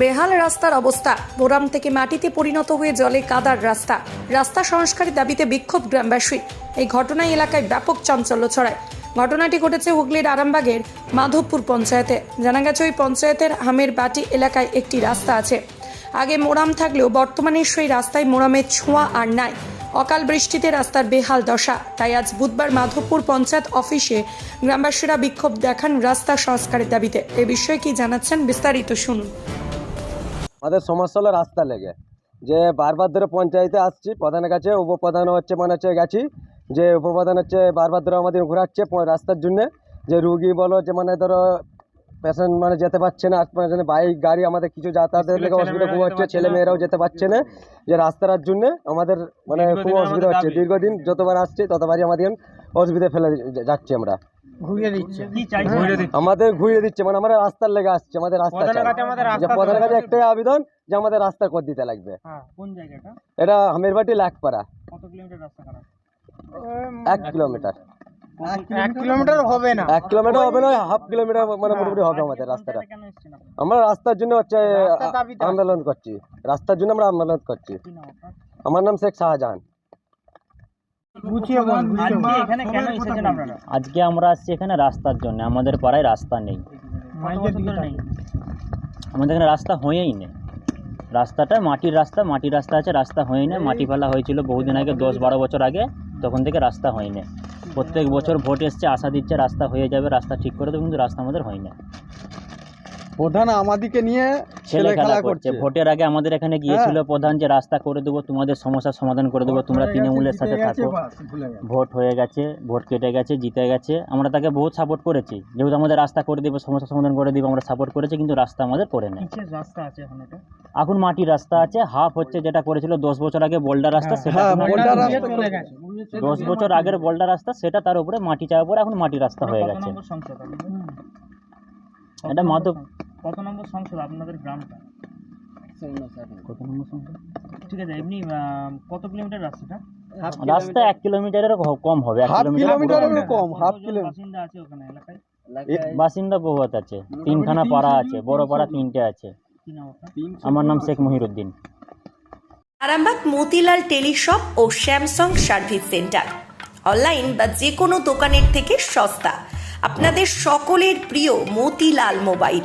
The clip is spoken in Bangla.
বেহাল রাস্তার অবস্থা। বোরাম থেকে মাটিতে পরিণত হয়ে জলে কাদার রাস্তা। রাস্তা সংস্কারের দাবিতে বিক্ষোভ গ্রামবাসী। এই ঘটনায় এলাকায় ব্যাপক চাঞ্চল্য ছড়ায়। ঘটনাটি ঘটেছে হুগলির আরামবাগের মাধবপুর পঞ্চায়েতে। জানা গেছে, ওই পঞ্চায়েতের হামের বাটি এলাকায় একটি রাস্তা আছে। আগে মোরাম থাকলেও বর্তমানে সেই রাস্তায় মোরামের ছোঁয়া আর নাই। অকাল বৃষ্টিতে রাস্তার বেহাল দশা। তাই আজ বুধবার মাধবপুর পঞ্চায়েত অফিসে গ্রামবাসীরা বিক্ষোভ দেখান রাস্তা সংস্কারের দাবিতে। এ বিষয়ে কি জানাচ্ছেন বিস্তারিত শুনুন। আমাদের সমস্যা হলো রাস্তা লেগে। যে বারবার ধরে পঞ্চায়েতে আসছি প্রধানের কাছে উপপ্রধান হচ্ছে মানে হচ্ছে গেছি যে উপপ্রধান হচ্ছে বারবার ধরে আমাদের ঘোরাচ্ছে রাস্তার জন্যে। যে রুগী বলো যে মানে ধরো পেশেন্ট মানে যেতে পারছে না মানে বাইক গাড়ি আমাদের কিছু যাতায়াতের লেগে অসুবিধা খুব হচ্ছে ছেলে মেয়েরাও যেতে পারছে না। যে রাস্তার জন্য আমাদের মানে খুব অসুবিধা হচ্ছে। দীর্ঘদিন যতবার আসছে ততবারই আমাদের অসুবিধা ফেলে যাচ্ছি আমরা। ঘুরিয়ে দিচ্ছে। আমাদের ঘুরিয়ে দিচ্ছে মানে আমরা রাস্তার লেগে আসছে আমাদের রাস্তা যে প্রধানের কাছে একটাই আবেদন যে আমাদের রাস্তা করে দিতে লাগবে। হ্যাঁ কোন জায়গাটা? এটা হামিরবাটি লাখপাড়া। কত কিলোমিটার রাস্তা এক কিলোমিটার। এক কিলোমিটার? হবে না। এক কিলোমিটার হবে না হাফ কিলোমিটার মানে মোটামুটি হবে আমাদের রাস্তাটা। আমরা রাস্তার জন্য হচ্ছে। আন্দোলন করছি। রাস্তার জন্য আমরা আন্দোলন করছি। আমার নাম শেখ শাহজাহান। আজকে এখানে কেন এসেছেন আপনারা? আজকে আমরা আসছি এখানে রাস্তার জন্য আমাদের পাড়ায় রাস্তা নেই। নেই? আমাদের এখানে রাস্তা হয়েই নেই। রাস্তাটা মাটির রাস্তা মাটির রাস্তা আছে রাস্তা হয়েই না মাটি ফেলা হয়েছিল বহুদিন আগে দশ বারো বছর আগে তখন থেকে রাস্তা হয়নি প্রত্যেক বছর ভোট এসছে আশা দিচ্ছে রাস্তা হয়ে যাবে রাস্তা ঠিক করে দেবে কিন্তু রাস্তা আমাদের হয়নি প্রধান আমাদিকে নিয়ে ছেলে খেলা করছে। ভোটের আগে আমাদের এখানে গিয়েছিল প্রধান যে রাস্তা করে দেবো তোমাদের সমস্যার সমাধান করে দেবো তোমরা তৃণমূলের সাথে থাকো। ভোট হয়ে গেছে ভোট কেটে গেছে জিতে গেছে। আমরা তাকে বহুত সাপোর্ট করেছি। যেহেতু আমাদের রাস্তা করে দেবে সমস্যা সমাধান করে দেবে আমরা সাপোর্ট করেছি কিন্তু রাস্তা আমাদের করে নেই। রাস্তা আছে এখন এটা? এখন মাটির রাস্তা আছে হাফ হচ্ছে যেটা করেছিল দশ বছর আগে বোল্ডার রাস্তা সেটা হ্যাঁ, চলে গেছে। দশ বছর আগের বোল্ডার রাস্তা সেটা তার উপরে মাটি চাওয়ার পরে এখন মাটি রাস্তা হয়ে গেছে। এটা মাধব কত নম্বর সংসদ আপনাদের গ্রামটা? কত নম্বর সংখ্যা? ঠিক আছে এমনি কত কিলোমিটার রাস্তাটা? রাস্তা এক কিলোমিটারের কম হবে এক কিলোমিটার কম হাফ কিলোমিটার বাসিন্দা আছে ওখানে এলাকায়? বাসিন্দা বহুত আছে তিনখানা পাড়া আছে বড় পাড়া তিনটে আছে। কি নাম আপনার আমার নাম শেখ মহিরুদ্দিন। আরামবাগ মতিলাল টেলিশপ ও স্যামসাং সার্ভিস সেন্টার। অনলাইন বা যে কোনো দোকানের থেকে সস্তা। আপনাদের সকলের প্রিয় মতিলাল মোবাইল।